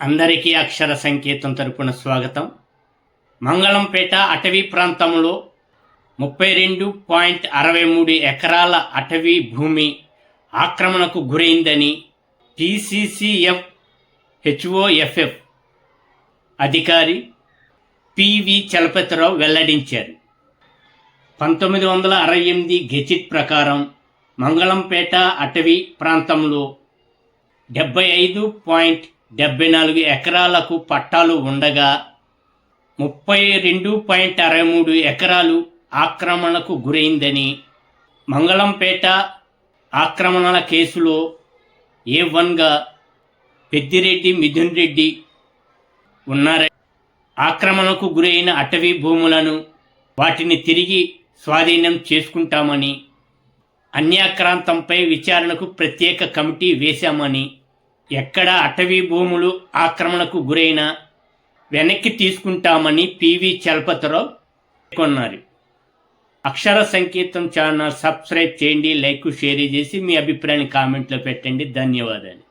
అందరికీ అక్షర సంకేతం తరపున స్వాగతం. మంగళంపేట అటవీ ప్రాంతంలో ముప్పై రెండు పాయింట్ అరవై మూడు ఎకరాల అటవీ భూమి ఆక్రమణకు గురైందని టీసీసీఎఫ్ హెచ్ఓఎఫ్ఎఫ్ అధికారి పివి చలపతిరావు వెల్లడించారు. పంతొమ్మిది వందల అరవై ఎనిమిది గెజిట్ ప్రకారం మంగళంపేట అటవీ ప్రాంతంలో డెబ్బై ఐదు పాయింట్ డెబ్బై నాలుగు ఎకరాలకు పట్టాలు ఉండగా ముప్పై రెండు పాయింట్ అరవై మూడు ఎకరాలు ఆక్రమణకు గురైందని మంగళంపేట ఆక్రమణల కేసులో ఏ వన్గా పెద్దిరెడ్డి మిథున్ రెడ్డి ఉన్నారని ఆక్రమణకు గురైన అటవీ భూములను వాటిని తిరిగి స్వాధీనం చేసుకుంటామని అన్యాక్రాంతంపై విచారణకు ప్రత్యేక కమిటీ వేశామని ఎక్కడ అటవీ భూములు ఆక్రమణకు గురైన వెనక్కి తీసుకుంటామని పివి చలపతిరావు పేర్కొన్నారు. అక్షర సంకేతం ఛానల్ సబ్స్క్రైబ్ చేయండి లైక్ షేర్ చేసి మీ అభిప్రాయాన్ని కామెంట్లో పెట్టండి. ధన్యవాదాలు.